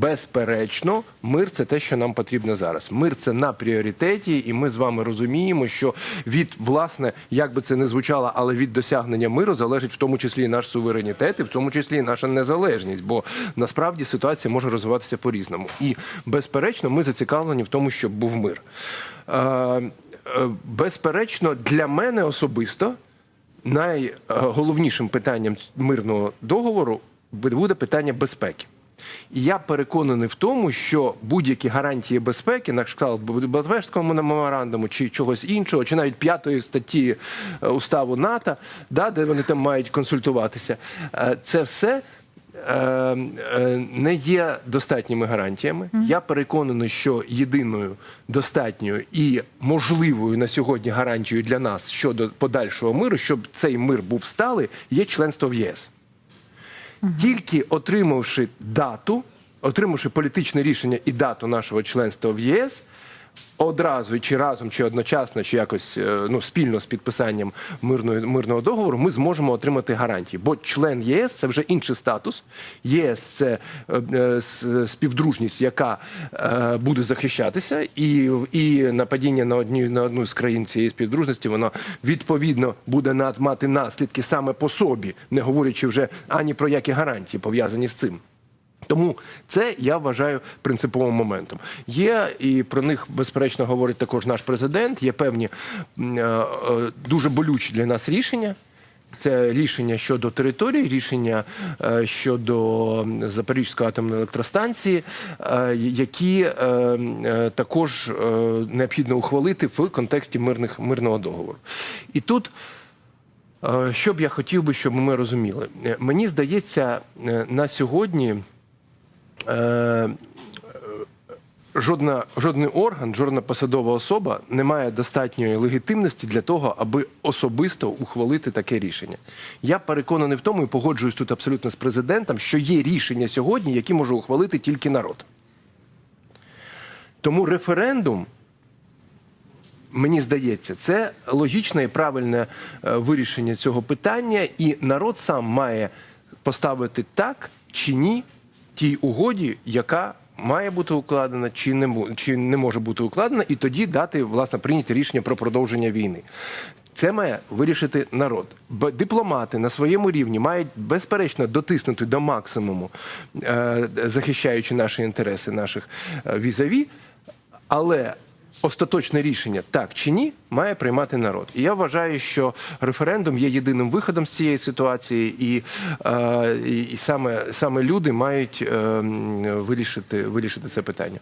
безперечно, мир це те, що нам потрібно зараз. Мир це на пріоритеті, і ми з вами розуміємо, що від власне, як би це не звучало, але від досягнення миру залежить в тому числі і наш суверенітет, і в тому числі і наша незалежність. Бо насправді ситуація може розвиватися по-різному. І безперечно, ми зацікавлені в тому, щоб був мир. Е, е, безперечно, для мене особисто найголовнішим питанням мирного договору буде питання безпеки. І я переконаний в тому, що будь-які гарантії безпеки, на кшталт Будапештського меморандуму чи чогось іншого, чи навіть п'ятої статті е, уставу НАТО, да, де вони там мають консультуватися, е, це все. е, Не є достатніми гарантіями. Я переконаний, що єдиною достатньою і можливою на сьогодні гарантією для нас щодо подальшого миру, щоб цей мир був сталий, є членство в ЄС. Тільки отримавши дату, отримавши політичне рішення і дату нашого членства в ЄС, одразу чи разом, чи одночасно, чи якось е, ну, спільно з підписанням мирної, мирного договору, ми зможемо отримати гарантії. Бо член ЄС це вже інший статус. ЄС це е, е, співдружність, яка е, буде захищатися, і, і нападіння на одні на одну з країн цієї співдружності, воно відповідно буде мати наслідки саме по собі, не говорячи вже ані про які гарантії пов'язані з цим. Тому це я вважаю принциповим моментом. Є і про них безперечно говорить також наш президент. Є певні е, е, дуже болючі для нас рішення. Це рішення щодо території, рішення е, щодо Запорізької атомної електростанції, які також необхідно ухвалити в контексті мирних мирного договору. І тут Що б я хотів би, щоб ми розуміли? Мені здається, на сьогодні жодна, жодний орган, жодна посадова особа не має достатньої легітимності для того, аби особисто ухвалити таке рішення. Я переконаний в тому і погоджуюсь тут абсолютно з президентом, що є рішення сьогодні, які може ухвалити тільки народ. Тому референдум Мені здається, це логічне і правильне е, вирішення цього питання, і народ сам має поставити так чи ні тій угоді, яка має бути укладена, чи не чи не може бути укладена, і тоді дати власне прийняти рішення про продовження війни. Це має вирішити народ. Дипломати на своєму рівні мають безперечно дотиснути до максимуму, е, захищаючи наші інтереси наших е, візаві, але остаточне рішення так чи ні має приймати народ. І я вважаю, що референдум є єдиним виходом з цієї ситуації, і, е, і, саме, саме люди мають е, вирішити, вирішити це питання.